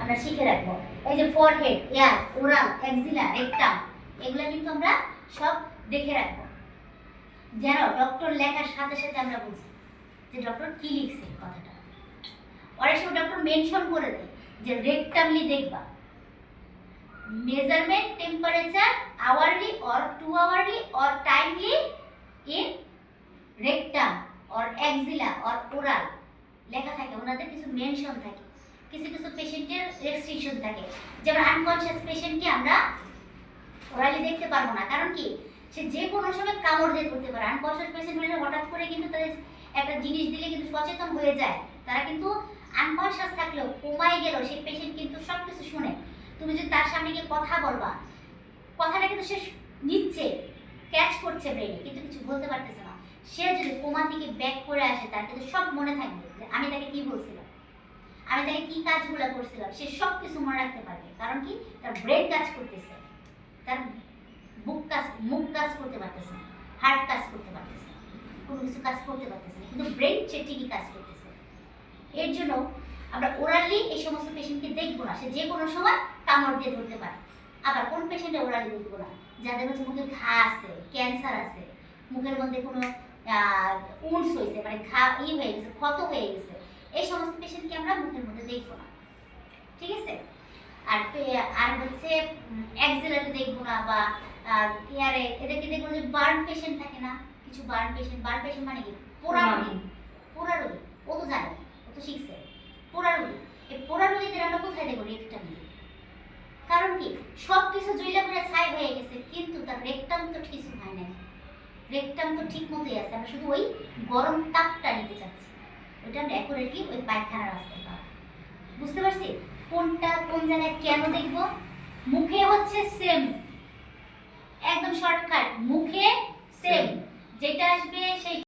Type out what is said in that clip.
আমরা শিখে রাখব। এই যে forehead ear oral axilla rectum এগুলো কিন্তু আমরা সব দেখে রাখব। যেন ডক্টর লেখার সাথে সাথে আমরা বুঝি যে ডক্টর কি লিখছে কথাটা। অনেক সময় ডক্টর মেনশন করে দেয় যে রেকটামলি দেখবা। Measurement temperature hourly or two hourly or timely in rectum or axilla or oral লেখা থাকে, ওনাদের কিছু মেনশন থাকে। কিছু কিছু পেশেন্টের রেস্ট্রিকশন থাকে। যেমন আনকনসিয়াস পেশেন্টকে আমরা ওরালি দেখতে পারব না। কারণ কি? সে যে কোনো সময় কামড় দিয়ে ধরতে পারে। আনকনসিয়াস পেশেন্ট হলে হঠাৎ করে কিন্তু তাদের একটা জিনিস দিলে কিন্তু সচেতন হয়ে যায়। তারা কিন্তু আনকনসিয়াস থাকলেও কমায় গেলেও সেই পেশেন্ট কিন্তু সব কিছু শুনে। তুমি যদি তার সামনে গিয়ে কথা বলবা, কথাটা কিন্তু সে নিচ্ছে ক্যাচ করছে ব্রেনে কিন্তু কিছু বলতে পারতেছে না। সে যদি কোমা থেকে ব্যাক করে আসে, তার কিন্তু সব মনে থাকবে আমি তাকে কি বলছিলাম? আমি তাকে কি কাজগুলো করছিলাম, সে সব কিছু মনে রাখতে পারবে কারণ কি? তার ব্রেন কাজ করতেছে। তার বুক কাজ, মুখ কাজ করতে পারতেছে হার্ট কাজ করতে পারতেছে কোনো কিছু কাজ করতে পারতেছে না, কিন্তু ব্রেন সে ঠিকই কাজ করতেছে। এর জন্য আমরা ওরালি এই সমস্ত পেশেন্টকে দেখব না। সে যে কোনো সময় কামড় দিয়ে ধরতে পারে। আবার কোন পেশেন্টে ওরালি দেখব না? যাদের হচ্ছে মুখে ঘা আছে ক্যান্সার আছে, মুখের মধ্যে কোনো উন্স হয়েছে মানে ঘা ই হয়ে গেছে, ক্ষত হয়ে গেছে। এই সমস্ত পেশেন্টকে আমরা মুখের মধ্যে দেখব না। ঠিক আছে? আর আর হচ্ছে একজেলাতে দেখব না বা ইয়ারে এদেরকে দেখব যে বার্ন পেশেন্ট থাকে না। কিছু বার্ন পেশেন্ট বার্ন পেশেন্ট মানে কি? পোড়া রোগী। পোড়া রোগী। ও তো জানে ও তো শিখছে। পোড়া রোগী। এই পোড়া রোগীদের আমরা কোথায় দেখব রেকটাম কারণ কি? সব কিছু জুইলা করে ছাই হয়ে গেছে কিন্তু তার রেকটাম তো কিছু হয় নাই। রেকটাম তো ঠিক মতোই আছে। আমরা শুধু ওই গরম তাপটা নিতে চাচ্ছি। ওইটা ডেকোরেটিভ ওই পায়খানার রাস্তা বুঝতে পারছি? কোনটা, কোন জায়গায় কেন দেখব? মুখে হচ্ছে সেম